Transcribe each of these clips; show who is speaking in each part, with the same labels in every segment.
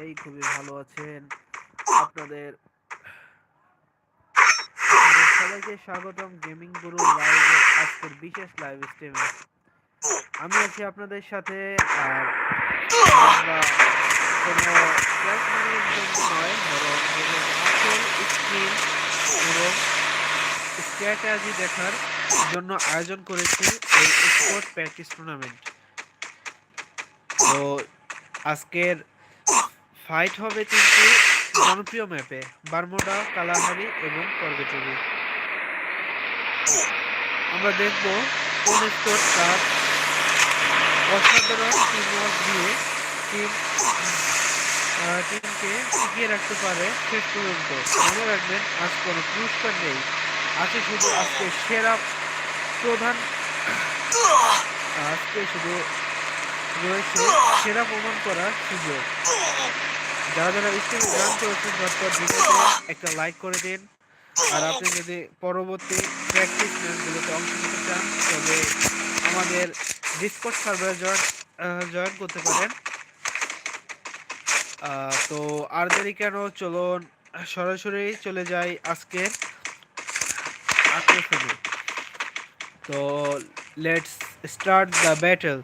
Speaker 1: সকলেই খুবই ভালো আছেন। আপনাদের সবাইকে স্বাগতম গেমিং গুরু লাইভ আজকের বিশেষ লাইভ স্ট্রিমে আমি আছি আপনাদের সাথে, আর স্ট্র্যাটেজি দেখার জন্য আয়োজন করেছে এই স্পোর্ট প্র্যাকটিস টুর্নামেন্ট তো আজকের ফাইট হবে তিনটি জনপ্রিয় ম্যাপে বারমোডা, কালাহারি এবং পর্বটিভি আমরা দেখব কোন স্কোর কার অসাধারণ টিমওয়ার্ক দিয়ে টিম টিমকে টিকিয়ে রাখতে পারে শেষ পর্যন্ত। মনে রাখবেন আজ কোনো পুরস্কার নেই। আছে শুধু আজকে সেরা প্রধান আজকে শুধু রয়েছে সেরা প্রমাণ করার সুযোগ। যারা যারা স্ক্রিনে গান করেছেন, ঝটপট ভিডিওতে একটা লাইক করে দিন। আর আপনি যদি পরবর্তী প্র্যাকটিস ম্যাচগুলোতে অংশ নিতে চান, তবে আমাদের ডিসকট সার্ভারে জয়েন জয়েন করতে পারেন। তো আর দেরি কেন? চলুন, সরাসরি চলে যাই আজকে আকর্ষণে তো let's start the battle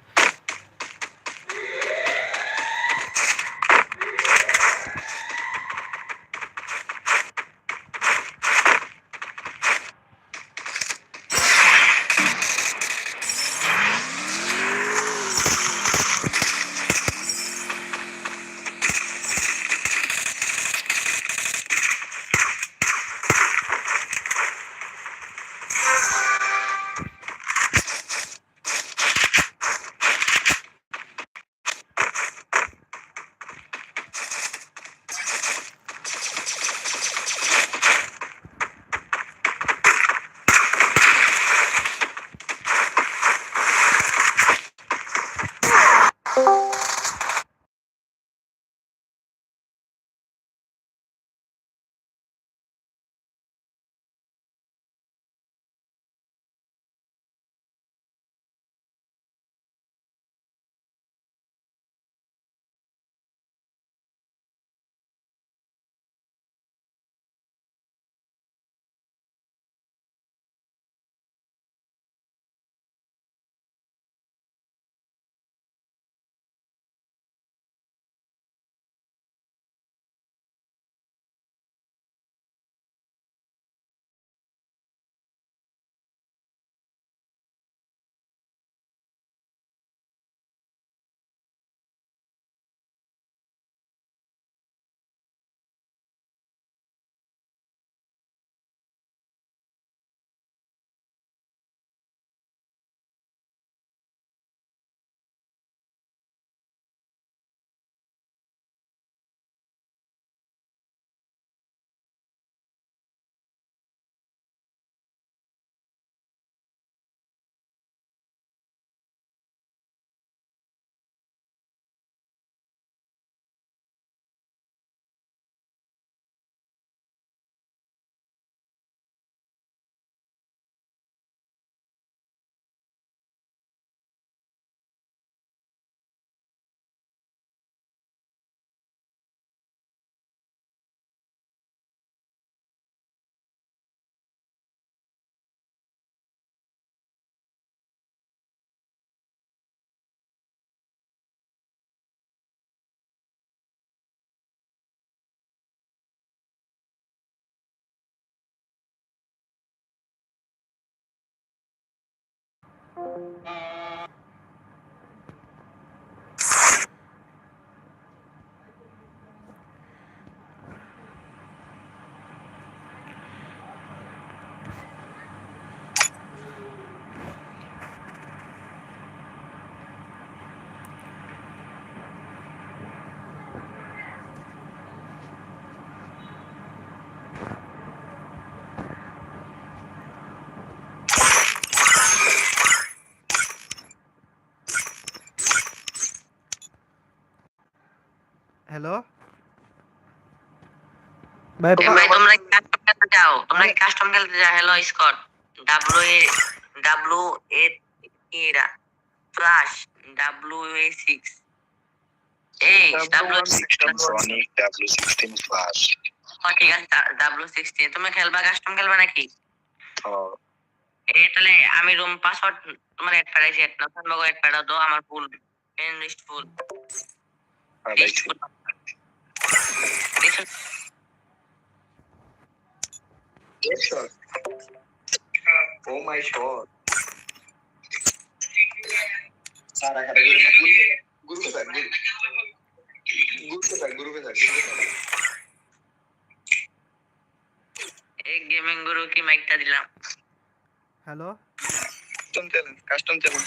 Speaker 1: thank you
Speaker 2: hello ভাই ভাই তোমরা কি কাস্টম খেলতে যাও তোমরা কি কাস্টম খেলতে যাও hello Scott W A W A এরা ফ্লাশ ডাব্লিউ এ সিক্স এই ডাব্লু
Speaker 3: Sonic W16 Flash.
Speaker 2: ঠিক আছে সিক্সটিন তুমি খেলবা কাস্টম খেলবা নাকি? এই তাহলে আমি রুম পাসওয়ার্ড তোমার এক পাঠাইছি এক না তোমাকে এক পাঠাও তো আমার
Speaker 3: full list full Oh my god. Sir, I had a good guru sir. Guru sir, guru sir.
Speaker 2: এই গেমিং গুরু কি মাইকটা দিলাম
Speaker 1: hello
Speaker 3: custom challenge custom challenge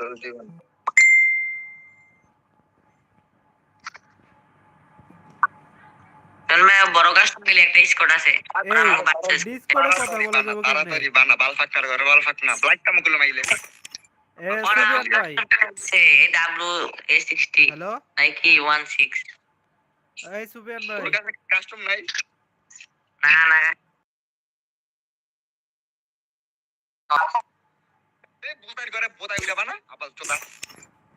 Speaker 3: জলদি বানা
Speaker 2: বড় কাস্টম গেলে একটা
Speaker 3: কাস্টম নাই
Speaker 2: না না
Speaker 3: বানা আবার চোদা।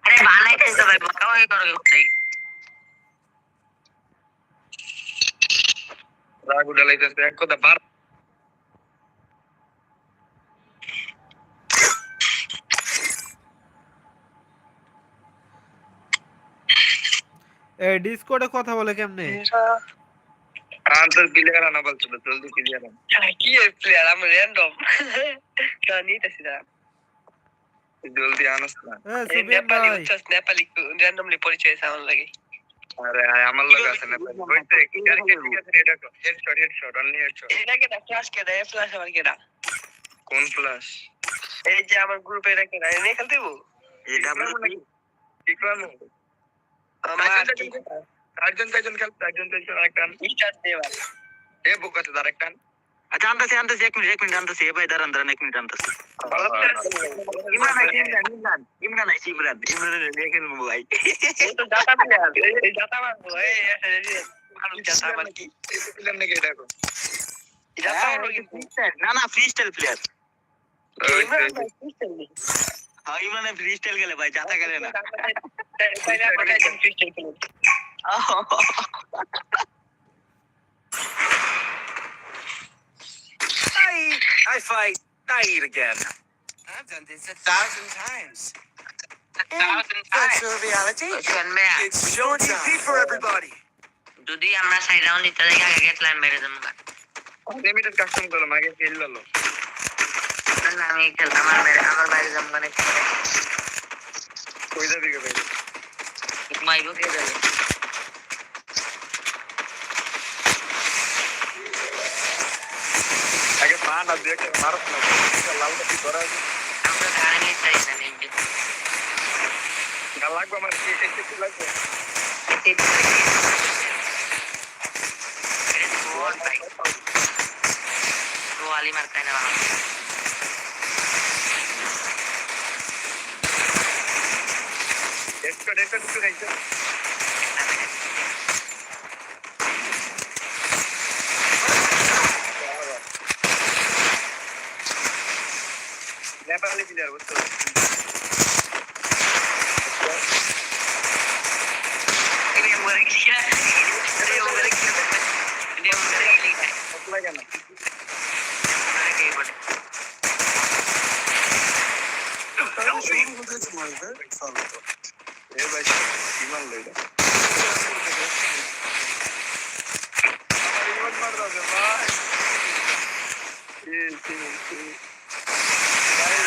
Speaker 2: আরে বানাইতে তো ভাই বকা বকি করো ভাই
Speaker 3: রাগ উঠালাইতেছে এক কথা বার
Speaker 1: এই ডিসকর্ডে কথা বলে কেমনে?
Speaker 3: আন্তর প্লেয়ার আনা বলছিল জলদি আনা।
Speaker 4: কি প্লেয়ার আমি র্যান্ডম না নিতেছি না
Speaker 3: জলদি আনস না।
Speaker 4: নেপালি নেপালি র্যান্ডমলি পরিচয় লাগে।
Speaker 3: আরে আমার লোক আছে না বলতে ঠিক হেডশট হেডশট অনলি হেডশট
Speaker 4: এটা কেটা? ফ্লাশ কেটা? এ ফ্লাশ আমার কেটা?
Speaker 3: কোন ফ্লাশ
Speaker 4: এই যে আমার গ্রুপে এটা কেটা এনে খেলতে দেবো?
Speaker 3: এটা কি করব
Speaker 4: আমার
Speaker 3: চারজন চারজন খেল চারজন চারজন আরেকটা আন।
Speaker 4: রিচার্জ
Speaker 3: এ বুক আছে আরেকটা।
Speaker 5: আচ্ছা আনতেছি আনতেছি এক মিনিট এক মিনিট আনতেছি এ ভাই দাঁড়ান দাঁড়ান এক মিনিট আনতেছি ইমরান আইছি ইমরান ইমরান ইমরান আইছি ইমরান ইমরান নিয়ে খেলব ভাই না না ফ্রি স্টাইল প্লেয়ার
Speaker 4: ইমরান
Speaker 5: হ্যাঁ ফ্রি স্টাইল খেলে ভাই জাতা খেলে না
Speaker 4: তাইলে আমার কাছে সিস্টেম খেলে
Speaker 5: I, fight. I eat again.
Speaker 6: I've done this a thousand times.
Speaker 2: A thousand
Speaker 6: That's
Speaker 2: times.
Speaker 6: your reality. It's showtime for everybody.
Speaker 2: যদি আমরা সাইড রাউন্ড নিতে যাই আগে গেছিলাম মেরে দেবো
Speaker 3: লিমিটেড কাস্টম করলাম আগে খেল ললো
Speaker 2: না আমি খেলতাম আমার মেরে আমার বাইরে যাব মানে
Speaker 3: কই যাবি গে ভাই
Speaker 2: মাইবো কে যাবে
Speaker 3: Ana Deca, Mara, Galágua, Fidora. Galágua, mas que é esse Galágua? वाली मरता है ना डेस्को डेस्को किसको नहीं partiler bu sırada.
Speaker 2: Thank you.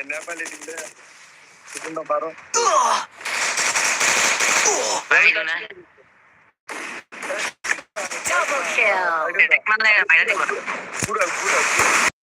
Speaker 2: എന്നാ പലതിന്റെ
Speaker 3: ഇതുണ്ടോ പറ
Speaker 7: Double kill.
Speaker 2: Mana di.